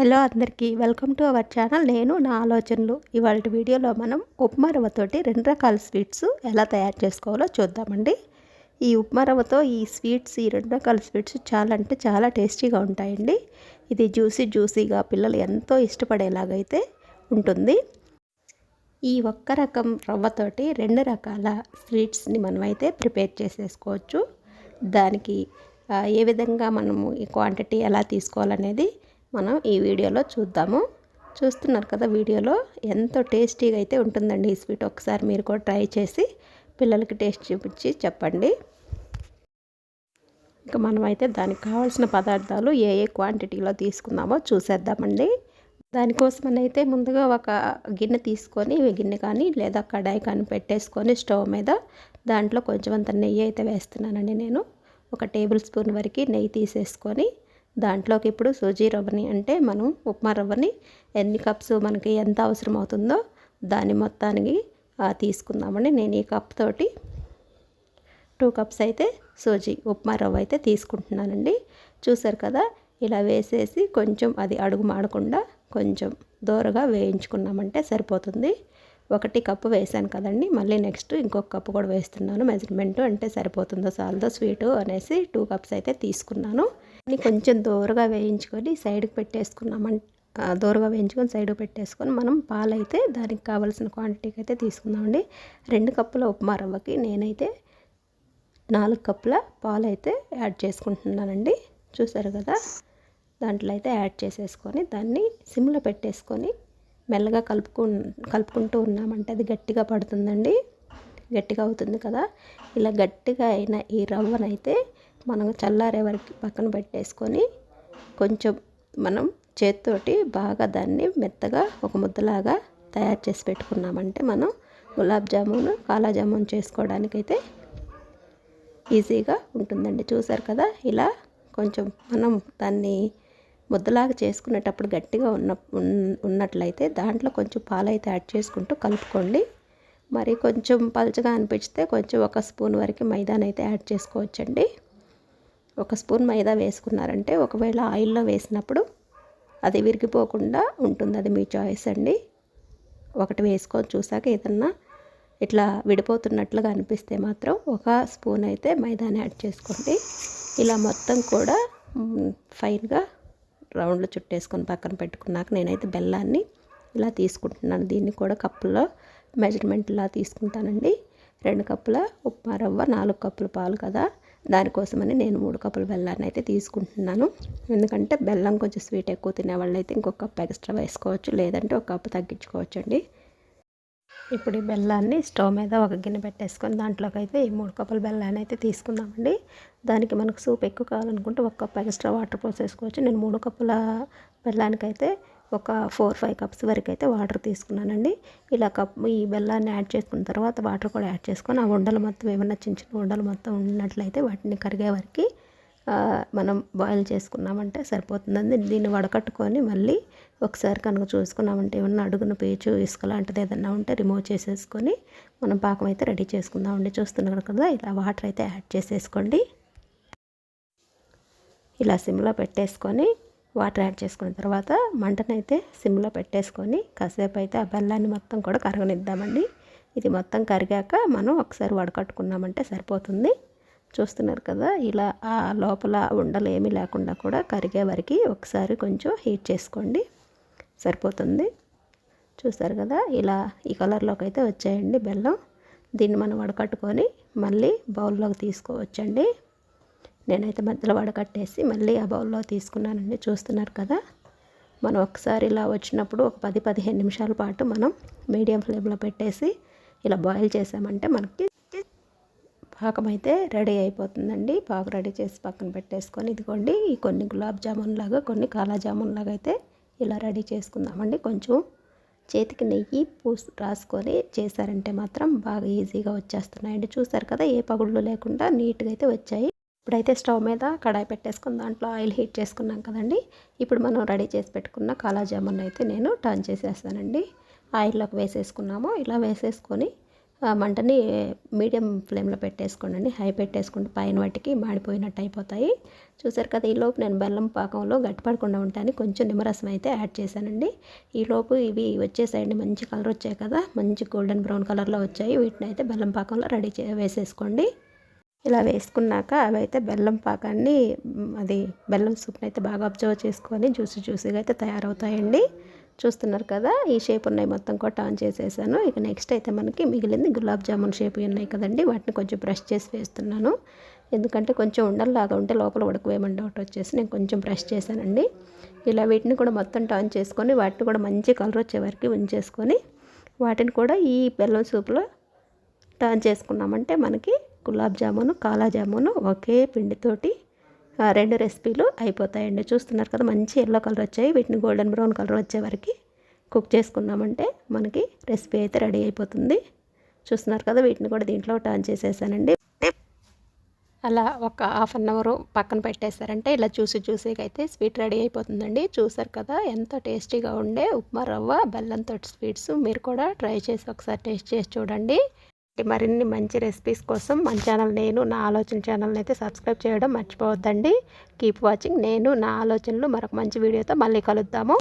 Hello అందరికీ welcome to our channel. నేను నా ఆలోచనలు. ఇవాళ వీడియోలో మనం ఉప్మా రవ్వతోటి రెండు రకాల స్వీట్స్ ఎలా తయారు చేసుకోవాలో చూద్దామండి. ఈ ఉప్మా రవ్వతో ఈ స్వీట్స్ ఈ రెండు రకాల స్వీట్స్ చాలా అంటే చాలా టేస్టీగా ఉంటాయండి. ఇది జ్యూసీ జ్యూసీగా పిల్లలు ఎంతో ఇష్టపడేలాగైతే ఉంటుంది. ఈ ఒక్క రకం రవ్వతోటి రెండు రకాల స్వీట్స్ని మనమైతే ప్రిపేర్ చేసేసుకోవచ్చు. దానికి ఏ విధంగా మనము ఈ క్వాంటిటీ ఎలా తీసుకోవాలనేది మనం ఈ వీడియోలో చూద్దాము. చూస్తున్నారు కదా వీడియోలో? ఎంతో టేస్టీగా అయితే ఉంటుందండి ఈ స్వీట్. ఒకసారి మీరు కూడా ట్రై చేసి పిల్లలకి టేస్ట్ చూపించి చెప్పండి. ఇంకా మనమైతే దానికి కావాల్సిన పదార్థాలు ఏ ఏ క్వాంటిటీలో తీసుకుందామో చూసేద్దామండి. దానికోసమని అయితే ముందుగా ఒక గిన్నె తీసుకొని గిన్నె కానీ లేదా కడాయి కానీ పెట్టేసుకొని స్టవ్ మీద దాంట్లో కొంచెం అంత నెయ్యి అయితే వేస్తున్నానండి నేను. ఒక టేబుల్ స్పూన్ వరకు నెయ్యి తీసేసుకొని దాంట్లోకి ఇప్పుడు సూజీ రవ్వని అంటే మనం ఉప్మా రవ్వని ఎన్ని కప్స్ మనకి ఎంత అవసరం అవుతుందో దాని మొత్తానికి తీసుకుందామండి. నేను ఈ కప్ తోటి టూ కప్స్ అయితే సూజీ ఉప్మా రవ్వ అయితే తీసుకుంటున్నానండి. చూసారు కదా ఇలా వేసేసి కొంచెం అది అడుగు మాడకుండా కొంచెం దూరగా వేయించుకున్నామంటే సరిపోతుంది. ఒకటి కప్పు వేసాను కదండి మళ్ళీ నెక్స్ట్ ఇంకొక కప్పు కూడా వేస్తున్నాను. మెజర్మెంట్ అంటే సరిపోతుందో సాల్దో స్వీటు అనేసి టూ కప్స్ అయితే తీసుకున్నాను. కొంచెం దూరగా వేయించుకొని సైడ్కి పెట్టేసుకున్నామంటే దూరగా వేయించుకొని సైడ్ పెట్టేసుకొని మనం పాలైతే దానికి కావాల్సిన క్వాంటిటీకి అయితే తీసుకుందామండి. రెండు కప్పుల ఉప్మా రవ్వకి నేనైతే నాలుగు కప్పుల పాలు అయితే యాడ్ చేసుకుంటున్నానండి. చూసారు కదా? దాంట్లో అయితే యాడ్ చేసేసుకొని దాన్ని సిమ్లో పెట్టేసుకొని మెల్లగా కలుపుకు కలుపుకుంటూ ఉన్నామంటే అది గట్టిగా పడుతుందండి. గట్టిగా అవుతుంది కదా? ఇలా గట్టిగా అయిన ఈ రవ్వనైతే మనం చల్లారే వరకు పక్కన పెట్టేసుకొని కొంచెం మనం చేత్తోటి బాగా దాన్ని మెత్తగా ఒక ముద్దలాగా తయారు చేసి పెట్టుకున్నామంటే మనం గులాబ్ జామున్ కాలా జామున్ చేసుకోవడానికైతే ఈజీగా ఉంటుందండి. చూసారు కదా? ఇలా కొంచెం మనం దాన్ని ముద్దలాగా చేసుకునేటప్పుడు గట్టిగా ఉన్న ఉన్నట్లయితే దాంట్లో కొంచెం పాలైతే యాడ్ చేసుకుంటూ కలుపుకోండి. మరి కొంచెం పలుచగా అనిపిస్తే కొంచెం ఒక స్పూన్ వరకు మైదానైతే యాడ్ చేసుకోవచ్చండి. ఒక స్పూన్ మైదా వేసుకున్నారంటే ఒకవేళ ఆయిల్లో వేసినప్పుడు అది విరిగిపోకుండా ఉంటుంది. అది మీ చాయిస్ అండి. ఒకటి వేసుకొని చూసాక ఏదన్నా ఇట్లా విడిపోతున్నట్లుగా అనిపిస్తే మాత్రం ఒక స్పూన్ అయితే మైదాని యాడ్ చేసుకోండి. ఇలా మొత్తం కూడా ఫైన్గా రౌండ్లో చుట్టేసుకొని పక్కన పెట్టుకున్నాక నేనైతే బెల్లాన్ని ఇలా తీసుకుంటున్నాను. దీన్ని కూడా కప్పులో మెజర్మెంట్ ఇలా తీసుకుంటానండి. రెండు కప్పుల ఉప్మా రవ్వ నాలుగు కప్పుల పాలు కదా. దానికోసమని నేను మూడు కప్పులు బెల్లాన్ని అయితే తీసుకుంటున్నాను. ఎందుకంటే బెల్లం కొంచెం స్వీట్ ఎక్కువ తినేవాళ్ళు అయితే ఇంకొక కప్పు ఎక్స్ట్రా వేసుకోవచ్చు లేదంటే ఒక కప్పు తగ్గించుకోవచ్చు అండి ఇప్పుడు ఈ బెల్లాన్ని స్టవ్ మీద ఒక గిన్నె పెట్టేసుకొని దాంట్లోకి అయితే ఈ మూడు కప్పుల బెల్లాన్ని అయితే తీసుకుందామండి. దానికి మనకు సూప్ ఎక్కువ కావాలనుకుంటే ఒక కప్పు ఎక్స్ట్రా వాటర్ పోసేసుకోవచ్చు. నేను మూడు కప్పుల బెల్లానికైతే ఒక ఫోర్ ఫైవ్ కప్స్ వరకు అయితే వాటర్ తీసుకున్నానండి. ఇలా కప్ ఈ బెల్లాన్ని యాడ్ చేసుకున్న తర్వాత వాటర్ కూడా యాడ్ చేసుకొని ఆ ఉండలు మొత్తం ఏమన్నా చిన్న చిన్న ఉండలు మొత్తం ఉన్నట్లయితే వాటిని కరిగే వరకు మనం బాయిల్ చేసుకున్నామంటే సరిపోతుందండి. దీన్ని వడకట్టుకొని మళ్ళీ ఒకసారి కనుక చూసుకున్నామంటే ఏమన్నా అడుగున పీచు ఇసుక లాంటిది ఏదన్నా ఉంటే రిమూవ్ చేసేసుకొని మనం పాకం అయితే రెడీ చేసుకుందామండి. చూస్తున్నారు కదా ఇలా వాటర్ అయితే యాడ్ చేసేసుకోండి. ఇలా సిమ్లో పెట్టేసుకొని వాటర్ యాడ్ చేసుకున్న తర్వాత మంటనైతే సిమ్లో పెట్టేసుకొని కాసేపు అయితే ఆ బెల్లాన్ని మొత్తం కూడా కరగనిద్దామండి. ఇది మొత్తం కరిగాక మనం ఒకసారి వడకట్టుకున్నామంటే సరిపోతుంది. చూస్తున్నారు కదా ఇలా ఆ లోపల ఉండలు ఏమీ లేకుండా కూడా కరిగే వరకు ఒకసారి కొంచెం హీట్ చేసుకోండి. సరిపోతుంది. చూస్తారు కదా ఇలా ఈ కలర్లోకి అయితే వచ్చాయండి బెల్లం. దీన్ని మనం వడకట్టుకొని మళ్ళీ బౌల్లోకి తీసుకోవచ్చండి. నేనైతే మధ్యలో వడకట్టేసి మళ్ళీ ఆ బౌల్లో తీసుకున్నానండి చూస్తున్నారు కదా. మనం ఒకసారి ఇలా వచ్చినప్పుడు ఒక పది పదిహేను నిమిషాల పాటు మనం మీడియం ఫ్లేమ్లో పెట్టేసి ఇలా బాయిల్ చేసామంటే మనకి పాకం అయితే రెడీ అయిపోతుందండి. పాకు రెడీ చేసి పక్కన పెట్టేసుకొని ఇదిగోండి ఈ కొన్ని గులాబ్ జామున్ లాగా కొన్ని కాలా జామున్ లాగా అయితే ఇలా రెడీ చేసుకుందామండి. కొంచెం చేతికి నెయ్యి పూసి రాసుకొని చేశారంటే మాత్రం బాగా ఈజీగా వచ్చేస్తున్నాయండి. చూసారు కదా ఏ పగుళ్ళు లేకుండా నీట్గా అయితే వచ్చాయి. ఇప్పుడైతే స్టవ్ మీద కడాయి పెట్టేసుకుని దాంట్లో ఆయిల్ హీట్ చేసుకున్నాం కదండి. ఇప్పుడు మనం రెడీ చేసి పెట్టుకున్న కాలా జామున్ అయితే నేను టర్న్ చేసేస్తానండి. ఆయిల్లోకి వేసేసుకున్నాము. ఇలా వేసేసుకొని మంటని మీడియం ఫ్లేమ్లో పెట్టేసుకోండి. హై పెట్టేసుకుంటే పైన వాటికి మాడిపోయినట్టు అయిపోతాయి. చూసారు కదా ఈలోపు నేను బెల్లం పాకంలో గట్టిపడకుండా ఉంటాను కొంచెం నిమ్మరసం అయితే యాడ్ చేశానండి. ఈలోపు ఇవి వచ్చేసాయండి. మంచి కలర్ వచ్చాయి కదా. మంచి గోల్డెన్ బ్రౌన్ కలర్లో వచ్చాయి. వీటిని అయితే బెల్లం పాకంలో రెడీ చే వేసేసుకోండి. ఇలా వేసుకున్నాక అవైతే బెల్లం పాకాన్ని అది బెల్లం సూప్ని అయితే బాగా అబ్జర్వ్ చేసుకొని జ్యూసీ జ్యూసీగా అయితే తయారవుతాయండి. చూస్తున్నారు కదా ఈ షేప్ ఉన్నాయి మొత్తం కూడా ఆన్ చేసేసాను. ఇక నెక్స్ట్ అయితే మనకి మిగిలింది గులాబ్ జామున్ షేప్ ఉన్నాయి కదండి వాటిని కొంచెం బ్రష్ చేసి వేస్తున్నాను. ఎందుకంటే కొంచెం ఉండల్లాగా ఉంటే లోపల ఉడకవేమని డౌట్ వచ్చేసి నేను కొంచెం బ్రష్ చేశానండి. ఇలా వీటిని కూడా మొత్తం టర్న్ చేసుకొని వాటిని కూడా మంచి కలర్ వచ్చే వరకు ఉంచేసుకొని వాటిని కూడా ఈ బెల్లం సూప్లో టర్న్ చేసుకున్నామంటే మనకి గులాబ్ జామును కాలా జామును ఒకే పిండితోటి రెండు రెసిపీలు అయిపోతాయండి. చూస్తున్నారు కదా మంచి ఎల్లో కలర్ వచ్చాయి. వీటిని గోల్డెన్ బ్రౌన్ కలర్ వచ్చే వరకు కుక్ చేసుకున్నామంటే మనకి రెసిపీ అయితే రెడీ అయిపోతుంది. చూస్తున్నారు కదా వీటిని కూడా దీంట్లో టర్న్ చేసేసానండి. అలా ఒక హాఫ్ అన్ అవర్ పక్కన పెట్టేశారంటే ఇలా చూసి చూసేకి అయితే స్వీట్ రెడీ అయిపోతుందండి. చూసారు కదా ఎంత టేస్టీగా ఉండే ఉప్మా రవ్వ బెల్లంతో స్వీట్స్ మీరు కూడా ట్రై చేసి ఒకసారి టేస్ట్ చేసి చూడండి. మరిన్ని మంచి రెసిపీస్ కోసం మన ఛానల్ నేను నా ఆలోచన ఛానల్ని అయితే సబ్స్క్రైబ్ చేయడం మర్చిపోవద్దండి. కీప్ వాచింగ్ నేను నా ఆలోచనలు మరొక మంచి వీడియోతో మళ్ళీ కలుద్దాము.